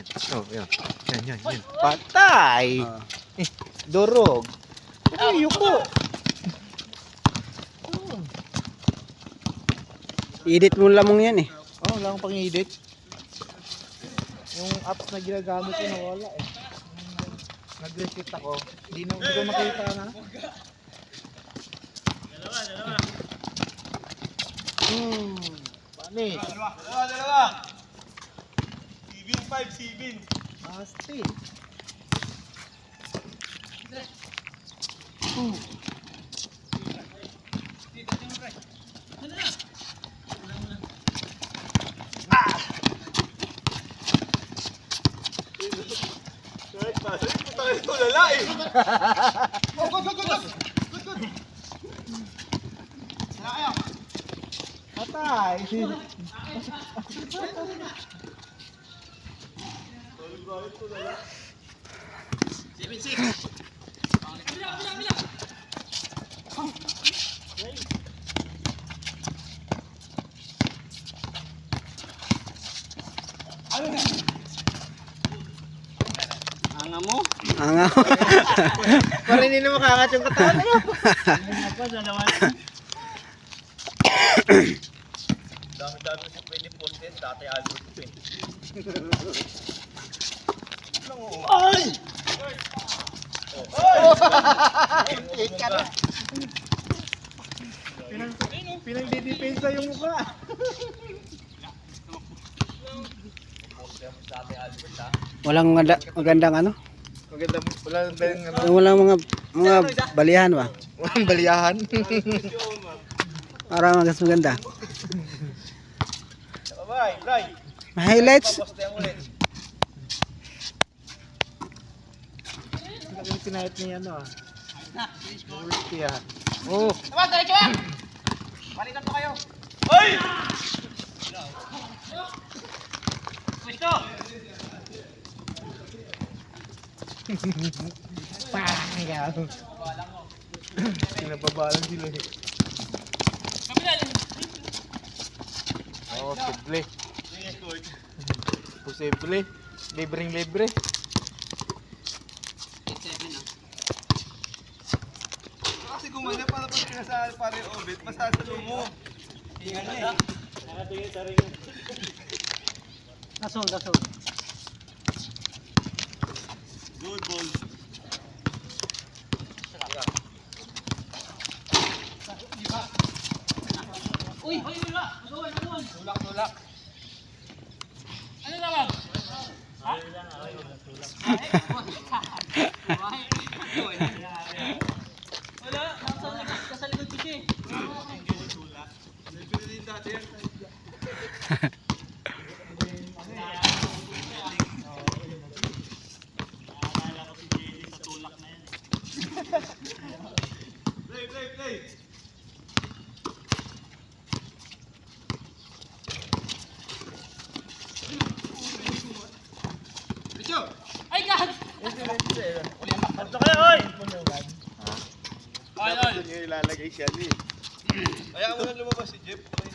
Yan. Oh, yan. Yan, yan, yan. Patay! Ah. Durog. Ano yuko? Edit mo lamang yan eh. Oh, wala akong pang-edit. Yung apps na ginagamit ko nawala eh. Nung Nag-reset ako. Hindi na hindi ko makita na. Hmm. Panis. Dalawa, dalawa. Sibin, five, sibin. Asti. Kahit pa, puta ka ito, lala eh. Patay. Anga mo? Anga. Parang hindi na makakat yung katawan mo. Dami-dami sa pwede puntin. Dati eh. Ay! Ika na. Pinang, pinang-dedepensa yung mukha. Walang maganda, magandang ano? Maganda, wala tayong ano. Walang mga mga balihan ba? Walang baliyahan. Para mas maganda. Bye, Bray. May highlights? Tapos tayo ulit. Laki yung pinahit niya ano ah. Ulti ah. Oh, Ay! Pwesto! pangyaw. Pinababalan sila eh. Oo, posible. Posible. Libreng libre. Kasi gumanda para pag pinasal pare obit, masasalo mo. Gasol, gasol. Good ball. Play, play, play. Ano kayo, oy? Ay, ay. Doon yung ilalagay siya eh. Kaya mo na lumabas si Jeff.